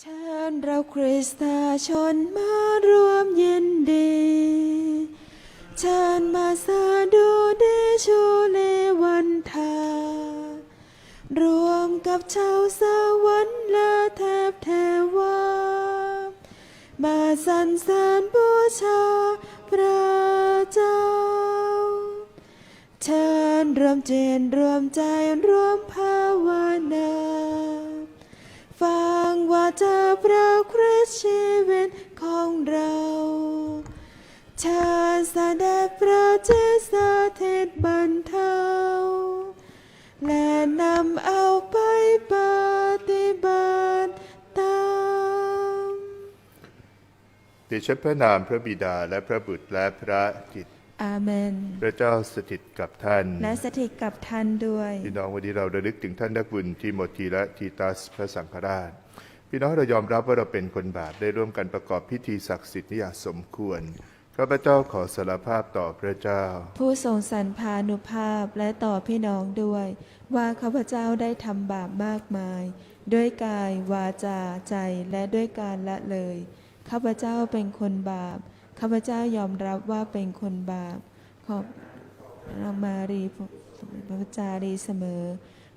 เชิญเราคริสตาชนมารวมยินดี เชิญมาสาดูเดโชเลวันทารวมกับชาวสวรรค์และเทพเทวา มาสรรเสริญบูชาพระเจ้า เชิญรวมเจนรวมใจรวมภาวนา งว่าจะพระคริสต์ชีวิตของเราเชิญเสด็จพระเจสเทศบรรเทาและนำเอาไปปฏิบัติตามเดชะพระนามพระบิดาและพระบุตรและพระจิตอาเมน พระเจ้าสถิตกับท่าน และสถิตกับท่านด้วย พี่น้องวันนี้เราระลึกถึงท่านนักบุญที่โมทีและทีตัสพระสังฆราช พี่น้องเรายอมรับว่าเราเป็นคนบาปได้ร่วมกันประกอบพิธีศักดิ์สิทธิ์ที่อย่างสมควรข้าพเจ้าขอสารภาพต่อพระเจ้า ผู้ทรงสรรพานุภาพและต่อพี่น้องด้วย ว่าข้าพเจ้าได้ทำบาปมากมาย ด้วยกายวาจาใจและด้วยการละเลยข้าพเจ้าเป็นคนบาปข้าพเจ้ายอมรับว่าเป็นคนบาปขอบเรามารีพระจารีเสมอ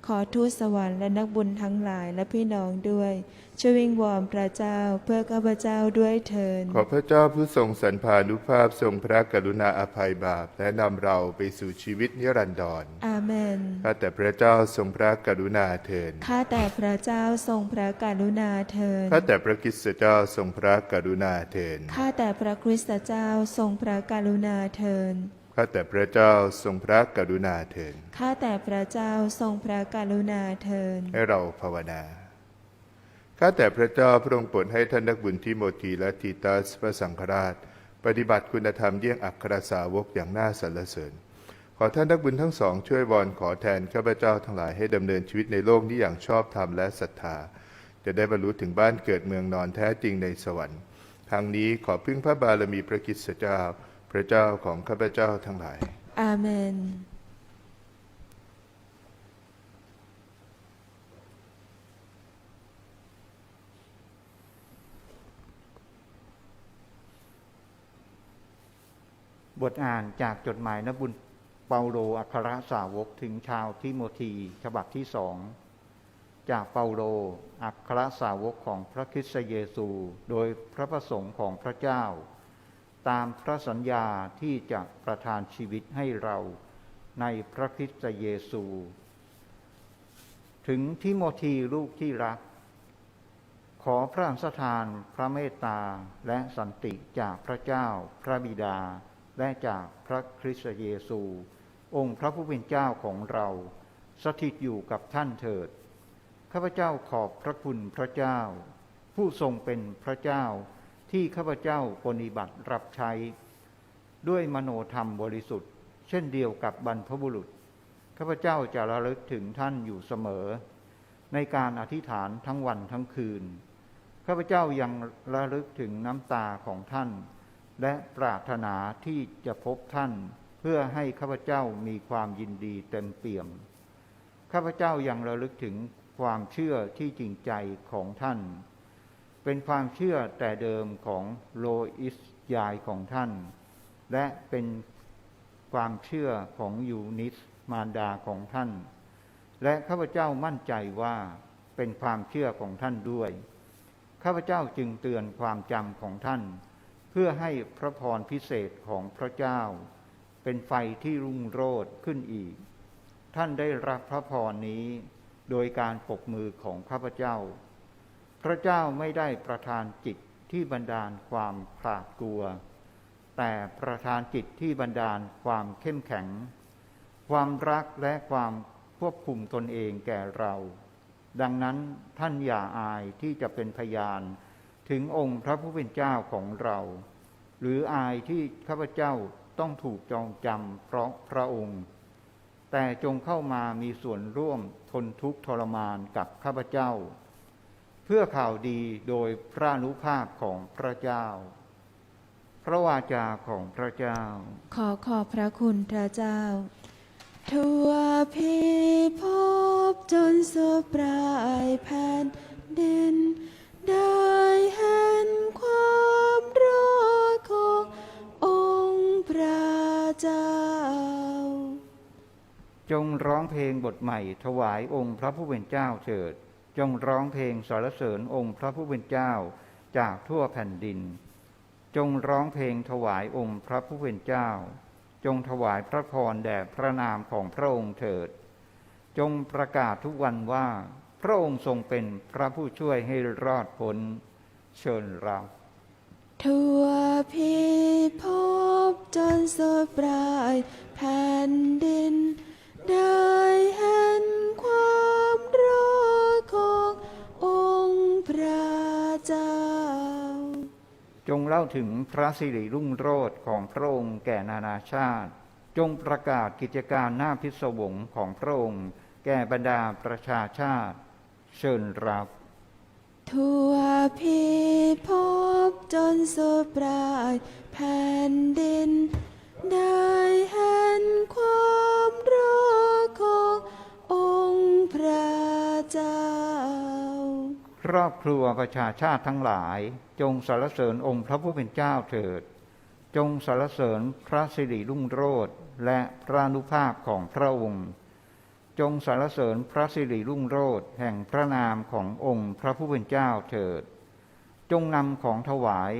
ขอทูตสวรรค์และนักบุญทั้งหลายและพี่น้องด้วย ช่วยวิงวอนพระเจ้าเพื่อข้าพเจ้าด้วยเถิดขอพระเจ้าผู้ทรงสรรพานุภาพทรงพระกรุณาอภัยบาป และนำเราไปสู่ชีวิตนิรันดรอาเมนข้าแต่พระเจ้าทรงพระกรุณาเถิดข้าแต่พระเจ้าทรงพระกรุณาเถิดข้าแต่พระคริสตเจ้าทรงพระกรุณาเถิดข้าแต่พระคริสตเจ้าทรงพระกรุณาเถิด ข้าแต่พระเจ้าทรงพระกรุณาเถิดข้าแต่พระเจ้าทรงพระกรุณาเถิดให้เราภาวนาข้าแต่พระเจ้าพระองค์โปรดให้ท่านนักบุญที่โมทีและทีตัสพระสังฆราช ปฏิบัติคุณธรรมเยี่ยงอัครสาวกอย่างน่าสรรเสริญ ขอท่านนักบุญทั้งสองช่วยวอนขอแทนข้าพเจ้าทั้งหลายให้ดำเนินชีวิตในโลกนี้อย่างชอบธรรมและศรัทธา จะได้บรรลุถึงบ้านเกิดเมืองนอนแท้จริงในสวรรค์ทางนี้ขอพึ่งพระบารมีพระคริสตเจ้าพ ระเจ้าของข้าพเจ้าทั้งหลาย อาเมน บทอ่านจากจดหมายนบุญเปาโลอัครสาวกถึงชาวทิโมธีฉบับที่สอง จากเปาโลอัครสาวกของพระคริสต์เยซู โดยพระประสงค์ของพระเจ้า ตามพระสัญญาที่จะประทานชีวิตให้เราในพระคริสต์เยซู ถึงทิโมธีลูกที่รัก ขอพระสถานพระเมตตาและสันติจากพระเจ้าพระบิดา และจากพระคริสต์เยซู องค์พระผู้เป็นเจ้าของเรา สถิตอยู่กับท่านเถิด ข้าพเจ้าขอบพระคุณพระเจ้า ผู้ทรงเป็นพระเจ้า ที่ข้าพเจ้าปฏิบัติรับใช้ ด้วยมโนธรรมบริสุทธิ์ เช่นเดียวกับบรรพบุรุษข้าพเจ้าจะระลึกถึงท่านอยู่เสมอ ในการอธิษฐานทั้งวันทั้งคืนข้าพเจ้ายังระลึกถึงน้ำตาของท่าน และปรารถนาที่จะพบท่าน เพื่อให้ข้าพเจ้ามีความยินดีเต็มเปี่ยมข้าพเจ้ายังระลึกถึงความเชื่อที่จริงใจของท่าน เป็นความเชื่อแต่เดิมของโลอิสยายของท่าน และเป็นความเชื่อของยูนิสมารดาของท่าน และข้าพเจ้ามั่นใจว่าเป็นความเชื่อของท่านด้วย ข้าพเจ้าจึงเตือนความจำของท่าน เพื่อให้พระพรพิเศษของพระเจ้า เป็นไฟที่รุ่งโรจน์ขึ้นอีก ท่านได้รับพระพรนี้ โดยการปกมือของข้าพเจ้า ระเจ้าไม่ได้ประทานจิตที่บันดาลความขลาดกลัว แต่ประทานจิตที่บันดาลความเข้มแข็ง ความรักและความควบคุมตนเองแก่เรา ดังนั้นท่านอย่าอายที่จะเป็นพยานถึงองค์พระผู้เป็นเจ้าของเรา หรืออายที่ข้าพเจ้าต้องถูกจองจำเพราะพระองค์ แต่จงเข้ามามีส่วนร่วมทนทุกข์ทรมานกับข้าพเจ้า เพื่อข่าวดีโดยพระนุภาพของพระเจ้า พระวาจาของพระเจ้า ขอขอบพระคุณพระเจ้า ทั่วพิภพจนสุปรายแผ่นดิน ได้เห็นความรอดขององค์พระเจ้า จงร้องเพลงบทใหม่ถวายองค์พระผู้เป็นเจ้าเถิด จงร้องเพลงสรรเสริญองค์พระผู้เป็นเจ้าจากทั่วแผ่นดิน จงร้องเพลงถวายองค์พระผู้เป็นเจ้า จงถวายพระพรแด่พระนามของพระองค์เถิด จงประกาศทุกวันว่า พระองค์ทรงเป็นพระผู้ช่วยให้รอดพ้นเชิญเราทั่วพิภพจนสุดปลายแผ่นดิน ล่าถึงพระสิริรุ่งโรจน์ของพระองค์แก่นานาชาติ จงประกาศกิจการหน้าพิศวงของพระองค์แก่บรรดาประชาชาติ เชิญรับ ทั่วพิภพจนสุดปลายแผ่นดิน ได้เห็นความรักขององค์พระเจ้า ครอบครัวประชาชาติทั้งหลาย จงสรรเสริญองค์พระผู้เป็นเจ้าเถิด จงสรรเสริญพระสิริรุ่งโรจน์และพระนุภาพของพระองค์ จงสรรเสริญพระสิริรุ่งโรจน์แห่งพระนามขององค์พระผู้เป็นเจ้าเถิด จงนำของถวาย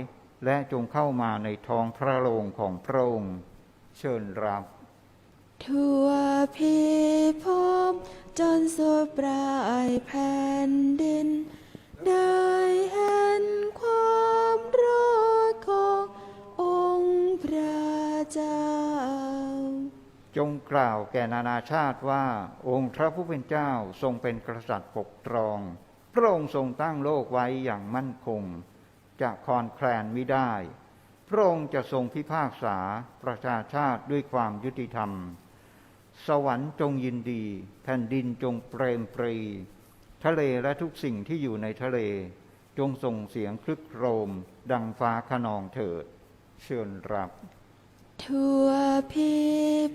และจงเข้ามาในท้องพระโรงของพระองค์เชิญรับทั่วพิภพจนสุดปลายแผ่นดิน ได้เห็นความรักขององค์พระเจ้า จงกล่าวแก่นานาชาติว่าองค์พระผู้เป็นเจ้าทรงเป็นกษัตริย์ปกครอง พระองค์ทรงตั้งโลกไว้อย่างมั่นคง จะคลอนแคลนไม่ได้ พระองค์จะทรงพิพากษาประชาชาติด้วยความยุติธรรม สวรรค์จงยินดี แผ่นดินจงเปรมปรี ทะเลและทุกสิ่งที่อยู่ในทะเล จงส่งเสียงคลึกโครม ดังฟ้าขนองเถิด เชิญรับ ทั่วพิ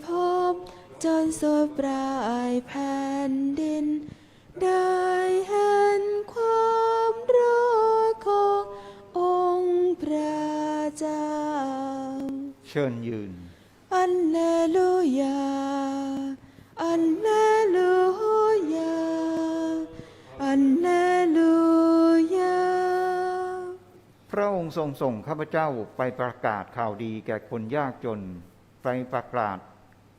ภพจนสุดปลายแผ่นดิน ได้เห็นความรักขององค์พระเจ้า เชิญยืน อัลเลลูยา อัลเลลู พระองค์ทรงส่งข้าพเจ้าไปประกาศข่าวดีแก่คนยากจน ไปประกาศ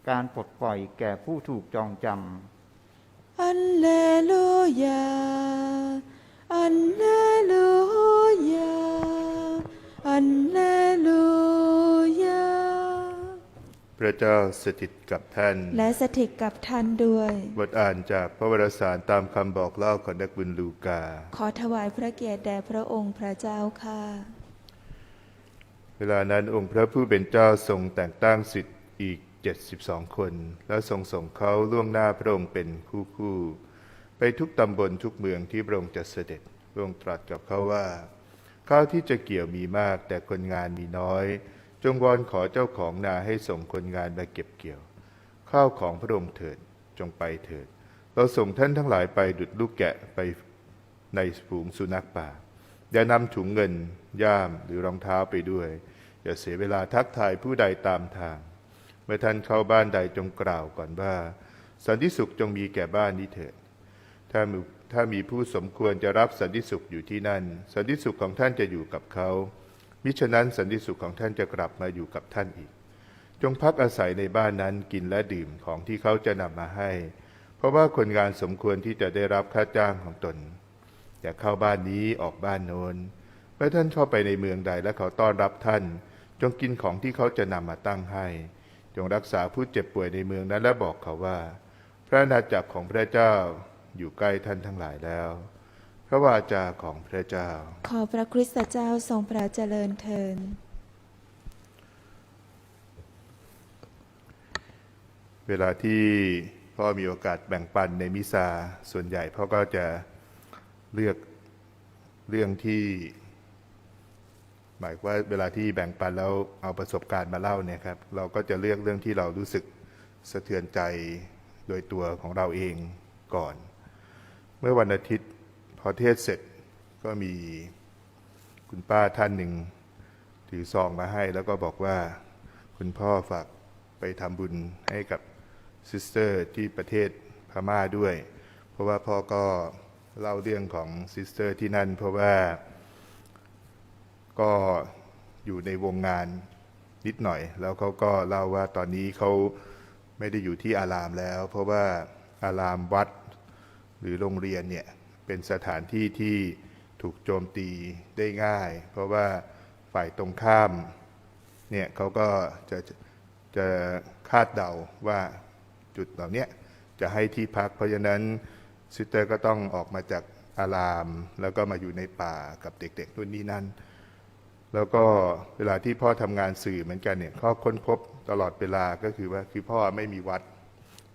การปลดปล่อยแก่ผู้ถูกจองจำอัลเลลูยา อัลเลลูยา ระเจ้าสถิตกับท่าน และสถิตกับท่านด้วยบทอ่านจากพระวรสารตามคำบอกเล่าของนักบุญลูกา ขอถวายพระเกียรติแด่พระองค์พระเจ้าค่ะ เวลานั้นองค์พระผู้เป็นเจ้าทรงแต่งตั้งสิทธิ์อีก 72 คน แล้วทรงส่งเขาล่วงหน้าพระองค์เป็นคู่คู่ๆไปทุกตำบลทุกเมืองที่พระองค์จะเสด็จพระองค์ตรัสกับเขาว่าข้าวที่จะเกี่ยวมีมากแต่คนงานมีน้อย จงวอนขอเจ้าของนาให้ส่งคนงานมาเก็บเกี่ยว ข้าวของพระองค์เถิดจงไปเถิด เราส่งท่านทั้งหลายไปดุดลูกแกะไปในฝูงสุนัขป่า อย่านำถุงเงิน ย่ามหรือรองเท้าไปด้วย อย่าเสียเวลาทักทายผู้ใดตามทาง เมื่อท่านเข้าบ้านใดจงกล่าวก่อนว่า สันติสุขจงมีแก่บ้านนี้เถิด ถ้ามีถ้ามีผู้สมควรจะรับสันติสุขอยู่ที่นั่น สันติสุขของท่านจะอยู่กับเขา มิฉะนั้นสันติสุขของท่านจะกลับมาอยู่กับท่านอีก จงพักอาศัยในบ้านนั้นกินและดื่มของที่เขาจะนำมาให้ เพราะว่าคนงานสมควรที่จะได้รับค่าจ้างของตน อย่าเข้าบ้านนี้ออกบ้านโน้นเมื่อท่านเข้าไปในเมืองใดและเขาต้อนรับท่าน จงกินของที่เขาจะนำมาตั้งให้ จงรักษาผู้เจ็บป่วยในเมืองนั้นและบอกเขาว่า พระอาจักรของพระเจ้าอยู่ใกล้ท่านทั้งหลายแล้ว ระวาจาของพระเจ้า ขอพระคริสตเจ้าทรงพระเจริญเทิน เวลาที่พ่อมีโอกาสแบ่งปันในมิซาส่วนใหญ่พ่อก็จะเลือกเรื่องที่ หมายว่าเวลาที่แบ่งปันแล้วเอาประสบการณ์มาเล่าเนี่ยครับ เราก็จะเลือกเรื่องที่เรารู้สึกสะเทือนใจโดยตัวของเราเองก่อน เมื่อวันอาทิตย์ พอเทศเสร็จก็มีคุณป้าท่านหนึ่งถือซองมาให้แล้วก็บอกว่าคุณพ่อฝากไปทำบุญให้กับซิสเตอร์ที่ประเทศพม่าด้วย เพราะว่าพ่อก็เล่าเรื่องของซิสเตอร์ที่นั่น เพราะว่าก็อยู่ในวงงานนิดหน่อย แล้วเขาก็เล่าว่าตอนนี้เขาไม่ได้อยู่ที่อารามแล้ว เพราะว่าอารามวัดหรือโรงเรียนเนี่ย เป็นสถานที่ที่ถูกโจมตีได้ง่าย เพราะว่าฝ่ายตรงข้ามเนี่ยเขาก็จะจะคาดเดาว่าจุดเหล่านี้จะให้ที่พัก เพราะฉะนั้นซิสเตอร์ก็ต้องออกมาจากอาราม แล้วก็มาอยู่ในป่ากับเด็กๆนู่นนี่นั่น แล้วก็เวลาที่พ่อทำงานสื่อเหมือนกันเนี่ยข้อค้นพบตลอดเวลาก็คือว่าคือพ่อไม่มีวัด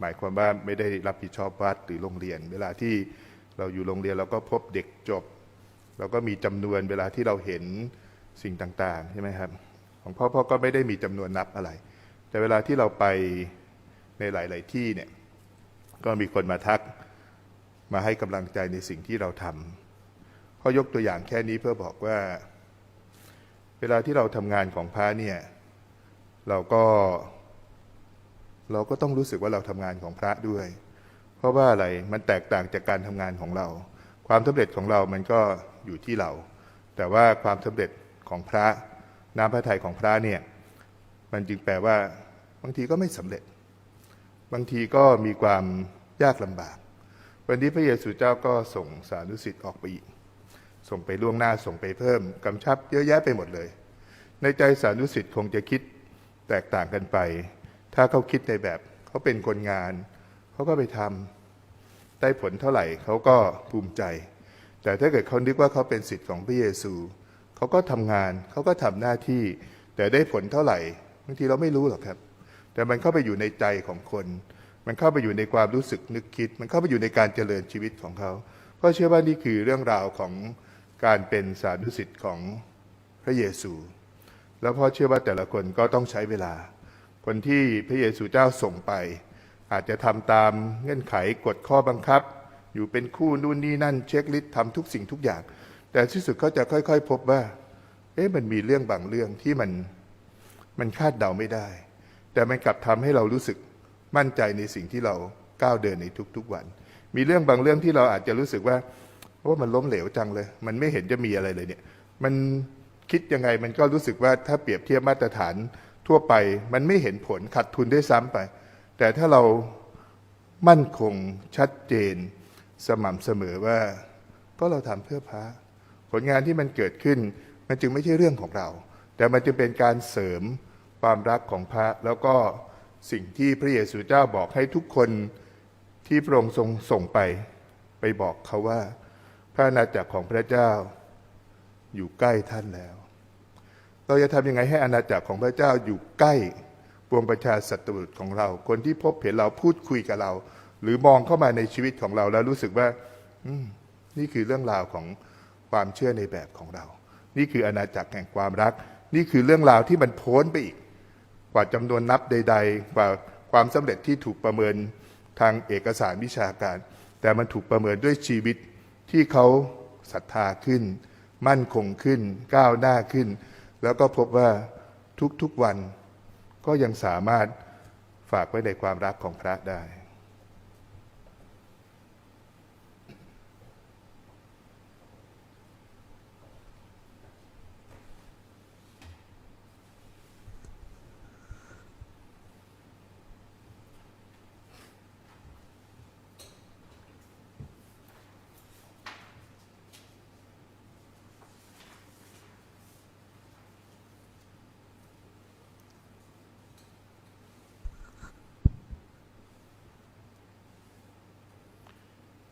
หมายความว่าไม่ได้รับผิดชอบวัดหรือโรงเรียน เวลาที่ เราอยู่โรงเรียนเราก็พบเด็กจบ เราก็มีจำนวนเวลาที่เราเห็นสิ่งต่างๆใช่ไหมครับ ของพ่อพ่อก็ไม่ได้มีจำนวนนับอะไร แต่เวลาที่เราไปในหลาย ๆ ที่เนี่ยก็มีคนมาทักมาให้กำลังใจในสิ่งที่เราทำข้อยกตัวอย่างแค่นี้เพื่อบอกว่า เวลาที่เราทำงานของพระเนี่ย เราก็ เราก็ต้องรู้สึกว่าเราทำงานของพระด้วย เพราะว่าอะไรมันแตกต่างจากการทำงานของเรา ความสำเร็จของเรามันก็อยู่ที่เรา แต่ว่าความสำเร็จของพระน้ำพระทัยของพระเนี่ยมันจึงแปลว่า บางทีก็ไม่สำเร็จ บางทีก็มีความยากลำบาก วันนี้พระเยซูเจ้าก็ส่งสานุสิทธิ์ออกไปอีกส่งไปล่วงหน้าส่งไปเพิ่มกำชับเยอะแยะไปหมดเลย ในใจสานุสิทธิ์คงจะคิดแตกต่างกันไป ถ้าเขาคิดในแบบเขาเป็นคนงาน เขาก็ไปทำได้ผลเท่าไหร่เขาก็ภูมิใจ แต่ถ้าเกิดเขานึกว่าเขาเป็นสิทธิ์ของพระเยซูเขาก็ทำงานเขาก็ทำหน้าที่ แต่ได้ผลเท่าไหร่บางทีเราไม่รู้หรอกครับ แต่มันเข้าไปอยู่ในใจของคน มันเข้าไปอยู่ในความรู้สึกนึกคิด มันเข้าไปอยู่ในการเจริญชีวิตของเขาก็เชื่อว่านี่คือเรื่องราวของการเป็นสาธุสิทธิ์ของพระเยซู แล้วพ่อเชื่อว่าแต่ละคนก็ต้องใช้เวลา คนที่พระเยซูเจ้าส่งไป อาจจะทำตามเงื่อนไขกฎข้อบังคับ อยู่เป็นคู่นู่นนี่นั่นเช็คลิสต์ทำทุกสิ่งทุกอย่าง แต่ที่สุดเขาจะค่อย ๆ พบว่า เอ๊ะมันมีเรื่องบางเรื่องที่มันมันคาดเดาไม่ได้ แต่มันกลับทำให้เรารู้สึกมั่นใจในสิ่งที่เราก้าวเดินในทุกๆวัน มีเรื่องบางเรื่องที่เราอาจจะรู้สึกว่าว่ามันล้มเหลวจังเลย มันไม่เห็นจะมีอะไรเลยเนี่ย มันคิดยังไงมันก็รู้สึกว่าถ้าเปรียบเทียบมาตรฐานทั่วไป มันไม่เห็นผลขาดทุนได้ซ้ำไป แต่ถ้าเรามั่นคงชัดเจนสม่ำเสมอว่า ก็เราทำเพื่อพระ ผลงานที่มันเกิดขึ้น มันจึงไม่ใช่เรื่องของเรา แต่มันจึงเป็นการเสริมความรักของพระ แล้วก็สิ่งที่พระเยซูเจ้าบอกให้ทุกคนที่พระองค์ทรงส่งไป ไปบอกเขาว่า พระอาณาจักรของพระเจ้าอยู่ใกล้ท่านแล้ว เราจะทำยังไงให้อาณาจักรของพระเจ้าอยู่ใกล้ ปวงประชาสัตว์ของเรา คนที่พบเห็นเราพูดคุยกับเรา หรือมองเข้ามาในชีวิตของเราแล้วรู้สึกว่าอืนี่คือเรื่องราวของความเชื่อในแบบของเรา นี่คืออาณาจักรแห่งความรัก นี่คือเรื่องราวที่มันโพ้นไปอีก กว่าจำนวนนับใด ๆ กว่าความสำเร็จที่ถูกประเมินทางเอกสารวิชาการ แต่มันถูกประเมินด้วยชีวิตที่เขาศรัทธาขึ้น มั่นคงขึ้น ก้าวหน้าขึ้น แล้วก็พบว่าทุกๆวัน ก็ยังสามารถฝากไว้ในความรักของพระได้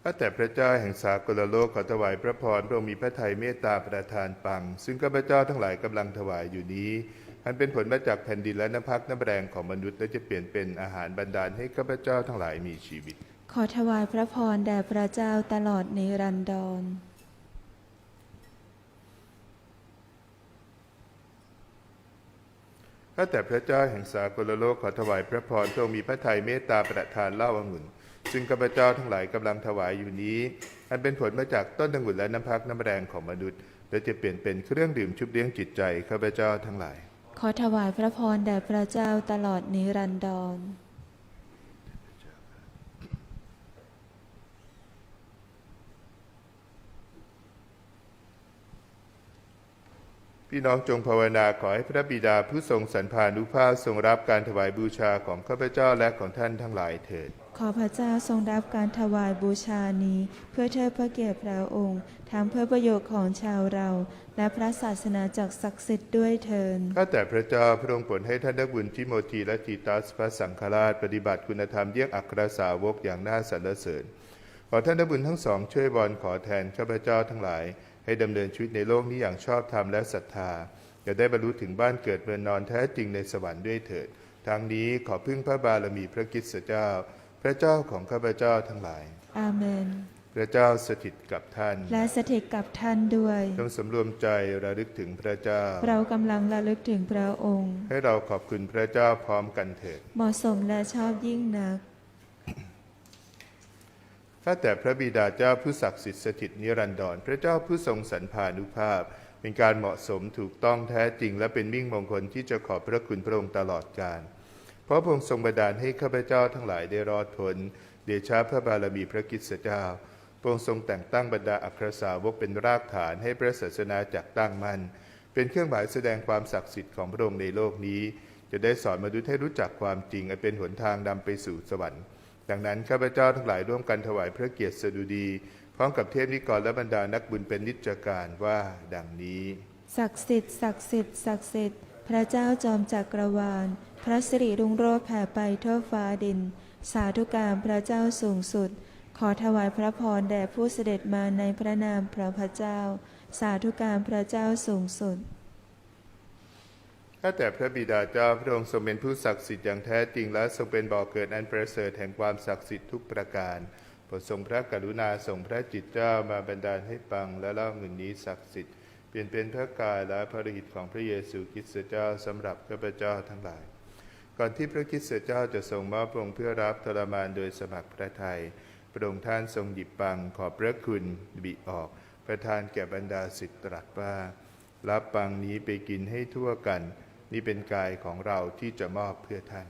ข้าแต่พระเจ้าแห่งสากลโลกขอถวายพระพรพระองค์มีพระทัยเมตตาประทานปัง ซึ่งข้าพเจ้าทั้งหลายกำลังถวายอยู่นี้อันเป็นผลมาจากแผ่นดินและน้ำพักน้ำแรงของมนุษย์และจะเปลี่ยนเป็นอาหารบรรดาลให้ข้าพเจ้าทั้งหลายมีชีวิต ขอถวายพระพรแด่พระเจ้าตลอดนิรันดรข้าแต่พระเจ้าแห่งสากลโลกขอถวายพระพรพระองค์มีพระทัยเมตตาประทานเหล้าองุ่น ซึ่งข้าพเจ้าทั้งหลายกำลังถวายอยู่นี้ อันเป็นผลมาจากต้นดังหุ่นและน้ำพักน้ำแรงของมนุษย์ และจะเปลี่ยนเป็นเครื่องดื่มชุบเลี้ยงจิตใจข้าพเจ้าทั้งหลาย ขอถวายพระพรแด่พระเจ้าตลอดนิรันดรพี่น้องจงภาวนาขอให้พระบิดาผู้ทรงสรรพานุภาพทรงรับการถวายบูชาของข้าพเจ้าและของท่านทั้งหลายเถิด ขอพระเจ้าทรงรับการถวายบูชานี้ เพื่อเทิดพระเกียรติพระองค์ทั้งเพื่อประโยชน์ของชาวเรา และพระศาสนาจักศักดิ์สิทธิ์ด้วยเทินข้าแต่พระเจ้าพระองค์โปรดให้ท่านนักบุญทิโมธีและทีตัสพระสังฆราชปฏิบัติคุณธรรมเยี่ยงอัครสาวกอย่างน่าสรรเสริญ ขอท่านนักบุญทั้งสองช่วยวอนขอแทนข้าพเจ้าทั้งหลาย ให้ดำเนินชีวิตในโลกนี้อย่างชอบธรรมและศรัทธาจะได้บรรลุถึงบ้านเกิดเมืองนอนแท้จริงในสวรรค์ด้วยเถิดทางนี้ขอพึ่งพระบารมีพระคริสตเจ้า พระเจ้าของข้าพเจ้าทั้งหลาย อาเมน พระเจ้าสถิตกับท่าน และสถิตกับท่านด้วยจงสำรวมใจระลึกถึงพระเจ้า เรากำลังระลึกถึงพระองค์ ให้เราขอบคุณพระเจ้าพร้อมกันเถิด เหมาะสมและชอบยิ่งนัก ข้าแต่พระบิดาเจ้าผู้ศักดิ์สิทธิ์สถิตนิรันดร พระเจ้าผู้ทรงสรรพานุภาพ เป็นการเหมาะสมถูกต้องแท้จริง และเป็นมิ่งมงคลที่จะขอบพระคุณพระองค์ตลอดกาล เพราะพระองค์ทรงบันดาลให้ข้าพเจ้าทั้งหลายได้รอดพ้นเดชะพระบารมีพระกิตติเจ้าพระองค์ทรงแต่งตั้งบรรดาอัครสาวกเป็นรากฐานให้พระศาสนาจักตั้งมั่นเป็นเครื่องหมายแสดงความศักดิ์สิทธิ์ของพระองค์ในโลกนี้ จะได้สอนมนุษย์ให้รู้จักความจริงอันเป็นหนทางนำไปสู่สวรรค์ ดังนั้นข้าพเจ้าทั้งหลายร่วมกันถวายพระเกียรติสดุดี พร้อมกับเทพนิกรและบรรดานักบุญเป็นนิจการว่าดังนี้ ศักดิ์สิทธิ์ศักดิ์สิทธิ์ศักดิ์สิทธิ์พระเจ้าจอมจักรวาลพระสิริรุ่งโรจน์แผ่ไปทั่วฟ้าดิน สาธุการพระเจ้าสูงสุด ขอถวายพระพรแด่ผู้เสด็จมาในพระนามพระพระเจ้า สาธุการพระเจ้าสูงสุดข้าแต่พระบิดาเจ้าพระองค์ทรงเป็นผู้ศักดิ์สิทธิ์อย่างแท้จริงและทรงเป็นบ่อเกิดอันประเสริฐแห่งความศักดิ์สิทธิ์ทุกประการโปรดทรงพระกรุณาส่งพระจิตเจ้ามาบันดาลให้ปังและเล่าเงินนี้ศักดิ์สิทธิ์เปลี่ยนเป็นพระกายและพระฤทธิ์ของพระเยซูคริสต์เจ้าสำหรับข้าพเจ้าทั้งหลาย ก่อนที่พระคริสต์เจ้าจะทรงมอบพระองค์เพื่อรับทรมานโดยสมัครพระทัยพระองค์ท่านทรงหยิบปังขอบพระคุณบิออก ประทานแก่บรรดาสิทธิตรัสว่า รับปังนี้ไปกินให้ทั่วกัน นี่เป็นกายของเราที่จะมอบเพื่อท่าน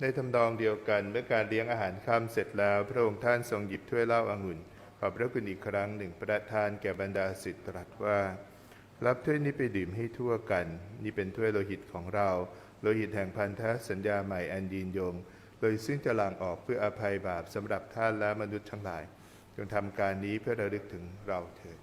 ในทำนองเดียวกันเมื่อการเลี้ยงอาหารค่ำเสร็จแล้ว พระองค์ท่านทรงหยิบถ้วยเหล้าอางุ่น ขอบพระคุณอีกครั้งหนึ่งประทานแก่บรรดาสิทธิ์ตรัสว่า รับถ้วยนี้ไปดื่มให้ทั่วกัน นี่เป็นถ้วยโลหิตของเรา โลหิตแห่งพันธสัญญาใหม่อันยืนยงโดยซึ่งจะหลั่งออกเพื่ออภัยบาปสำหรับท่านและมนุษย์ทั้งหลาย จงทำการนี้เพื่อระลึกถึงเราเถิด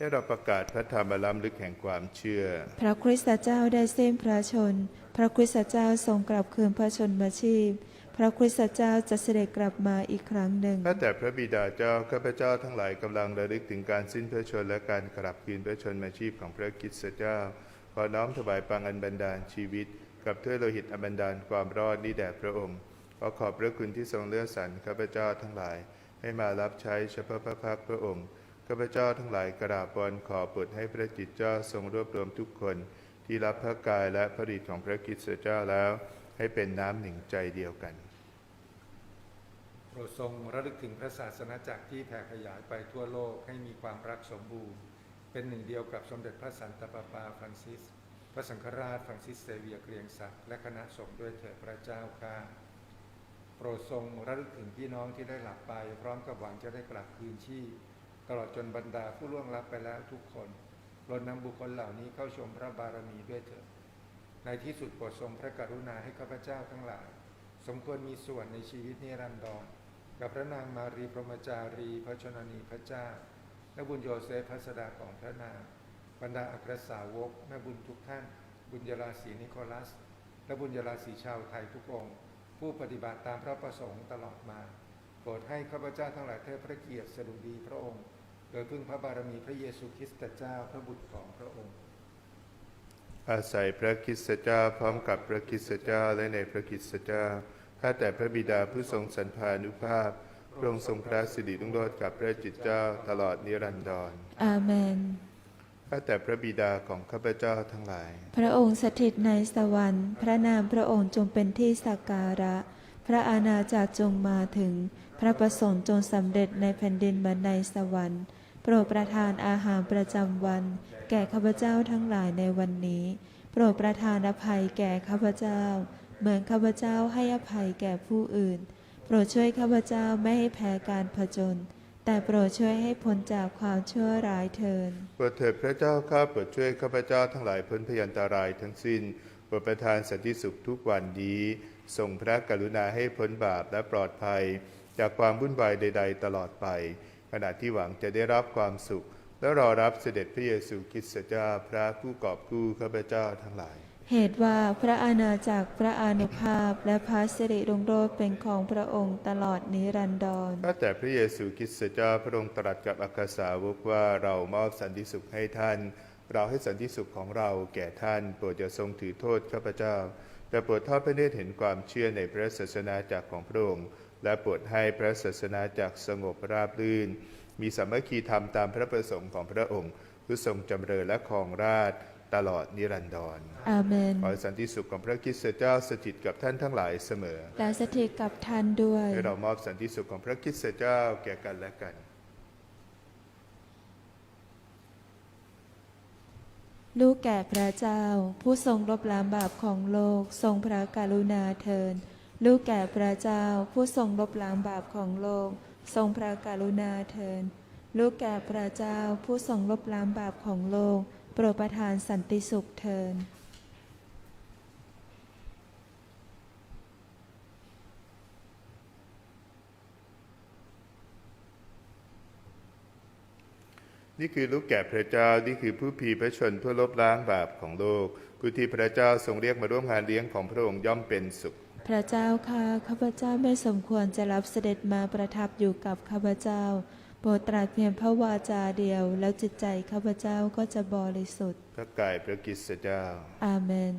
ให้เราประกาศพระธรรมล้ำลึกแห่งความเชื่อ พระคริสตเจ้าได้สิ้นพระชน พระคริสตเจ้าทรงกลับคืนพระชนมาชีพ พระคริสตเจ้าจะเสด็จกลับมาอีกครั้งหนึ่งข้าแต่พระบิดาเจ้าข้าพเจ้าทั้งหลายกำลังระลึกถึงการสิ้นพระชนม์และการกลับคืนพระชนมาชีพของพระคริสต์เจ้า ขอน้อมถวายปังอันบันดาลชีวิต กับถ้วยโลหิตอันบันดาลความรอดนี้แด่พระองค์ขอขอบพระคุณที่ทรงเลือกสรรข้าพเจ้าทั้งหลาย ให้มารับใช้เฉพาะพระพักตร์พระองค์ ข้าพเจ้าทั้งหลายกราบวอนขอโปรดให้พระจิตเจ้าทรงรวบรวมทุกคน ที่รับพระกายและพระฤทธิ์ของพระคริสต์เจ้าแล้ว ให้เป็นน้ำหนึ่งใจเดียวกันโปรดทรงระลึกถึงพระศาสนาจักรที่แผ่ขยายไปทั่วโลกให้มีความรักสมบูรณ์ เป็นหนึ่งเดียวกับสมเด็จพระสันตะปาปาฟรันซิส พระสังฆราชฟรังซิสเซเวียเกรียงศักดิ์และคณะสงฆ์ด้วยเถิดพระเจ้าข้าโปรดทรงระลึกถึงพี่น้องที่ได้หลับไป พร้อมกับหวังจะได้กลับคืนชีพ ตลอดจนบรรดาผู้ล่วงลับไปแล้วทุกคนรดนำบุคคลเหล่านี้เข้าชมพระบารมีด้วยเถิดในที่สุดโปรดทรงพระกรุณาให้ข้าพเจ้าทั้งหลาย สมควรมีส่วนในชีวิตนิรันดรกับพระนางมารีพรหมจารีพระชนนีพระเจ้าและบุญโยเซฟพัสดาของพระนางบรรดาอัครสาวกแม่บุญทุกท่าน บุญยราศีนิโคลัส และบุญยราศีชาวไทยทุกองค์ ผู้ปฏิบัติตามพระประสงค์ตลอดมา โปรดให้ข้าพเจ้าทั้งหลายเทิดพระเกียรติสดุดีพระองค์ โดยพึ่งพระบารมีพระเยซูคริสต์เจ้าพระบุตรของพระองค์ อาศัยพระคริสตเจ้าพร้อมกับพระคริสตเจ้าและในพระคริสตเจ้าข้าแต่พระบิดาผู้ทรงสรรพานุภาพพระองค์ทรงพระสิริรุ่งโรจน์กับพระจิตเจ้าตลอดนิรันดร อาเมน ข้าแต่พระบิดาของข้าพเจ้าทั้งหลาย พระองค์สถิตในสวรรค์ พระนามพระองค์จงเป็นที่สักการะ พระอาณาจักรจงมาถึง พระประสงค์จงสำเร็จในแผ่นดินเหมือนในสวรรค์ โปรดประทานอาหารประจำวัน แก่ข้าพเจ้าทั้งหลายในวันนี้ โปรดประทานอภัยแก่ข้าพเจ้า เหมือนข้าพเจ้าให้อภัยแก่ผู้อื่น โปรดช่วยข้าพเจ้าไม่ให้แพ้การผจญแต่โปรดช่วยให้พ้นจากความชั่วร้ายเทินโปรดเถิดพระเจ้าข้าโปรดช่วยข้าพเจ้าทั้งหลายพ้นพยันตรายทั้งสิ้นโปรดประทานสันติสุขทุกวันนี้ทรงพระกรุณาให้พ้นบาปและปลอดภัย จากความวุ่นวายใด ๆ ตลอดไป ขณะที่หวังจะได้รับความสุข และรอรับเสด็จพระเยซูคริสต์เจ้าพระผู้กอบกู้ข้าพเจ้าทั้งหลาย เหตุว่าพระอาณาจักรพระอานุภาพและพระสิริรุ่งโรจน์เป็นของพระองค์ตลอดนิรันดรข้าแต่พระเยซูคริสต์เจ้าพระองค์ตรัสกับอัครสาวกว่าเรามอบสันติสุขให้ท่าน เราให้สันติสุขของเราแก่ท่านโปรดอย่าทรงถือโทษข้าพเจ้าแต่โปรดทอดพระเนตรเห็นความเชื่อในพระศาสนาจักรของพระองค์ และโปรดให้พระศาสนาจักรสงบราบรื่น มีสามัคคีธรรมตามพระประสงค์ของพระองค์ผู้ทรงจำเริญและครองราชย์ตลอดนิรันดรอาเมน ขอให้สันติสุขของพระคริสต์เจ้าสถิตกับท่านทั้งหลายเสมอ และสถิตกับท่านด้วยให้เรามอบสันติสุขของพระคริสต์เจ้าแก่กันและกัน ลูกแก่พระเจ้า ผู้ทรงลบล้างบาปของโลก ทรงพระกรุณาเทิน ลูกแก่พระเจ้าผู้ทรงลบล้างบาปของโลก ทรงพระกรุณาเทินลูกแก่พระเจ้าผู้ทรงลบล้างบาปของโลก โปรดประทานสันติสุขเทินนี่คือลูกแก่พระเจ้า นี่คือผู้พีพระชนเพื่อลบล้างบาปของโลก ผู้ที่พระเจ้าทรงเรียกมาร่วมงานเลี้ยงของพระองค์ย่อมเป็นสุข พระเจ้าค่ะข้าพเจ้าไม่สมควรจะรับเสด็จมาประทับอยู่กับข้าพเจ้าโปรดตรัสเพียงพระวาจาเดียว แล้วจิตใจข้าพเจ้าก็จะบริสุทธิ์ พระกายพระกิสต์เจ้า อาเมน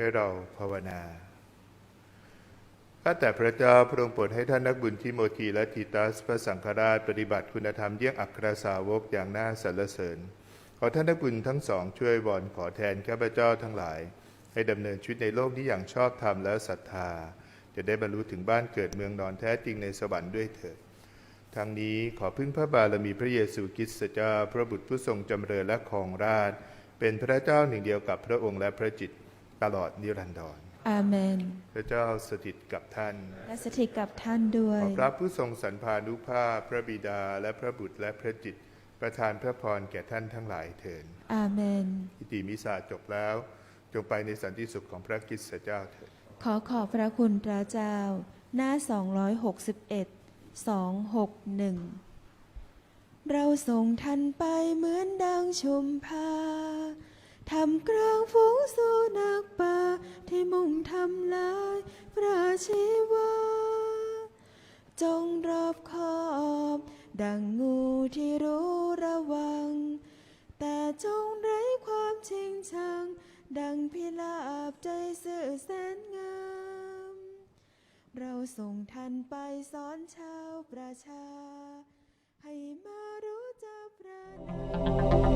ให้เราภาวนาข้าแต่พระเจ้าพระองค์โปรดให้ท่านนักบุญทิโมธีและทิตัสพระสังฆราชปฏิบัติคุณธรรมเยี่ยงอัครสาวกอย่างน่าสรรเสริญ ขอท่านนักบุญทั้งสองช่วยวอนขอแทนข้าพเจ้าทั้งหลาย ให้ดำเนินชีวิตในโลกนี้อย่างชอบธรรมและศรัทธา จะได้บรรลุถึงบ้านเกิดเมืองนอนแท้จริงในสวรรค์ด้วยเถิดทั้งนี้ขอพึ่งพระบารมีพระเยซูคริสต์เจ้าพระบุตรผู้ทรงจำเริญและครองราชเป็นพระเจ้าหนึ่งเดียวกับพระองค์และพระจิตร ตลอดนิรันดรอาเมน พระเจ้าสถิตกับท่าน และสถิตกับท่านด้วขยอพระผู้ทรงสรรพานุภาพพระบิดาและพระบุตรและพระจิตรประทานพระพรแก่ท่านทั้งหลายเถิดอาเมน พิธีมิสาจบแล้ว จงไปในสันติสุขของพระคริสต์เจ้าเถิด ขอขอบพระคุณพระเจ้า หน้า 261 261 เราส่งท่านไปเหมือนดังชุมพา ทำกลางฝูงสุนัขป่าที่มุ่งทำลายพระชีวา จงรอบคอบ ดังงูที่รู้ระวัง แต่จงไร้ความชิงชัง ดังพิลาบใจสื่อแสนงาม เราส่งท่านไปสอนชาวประชา ให้มารู้จักพระนาม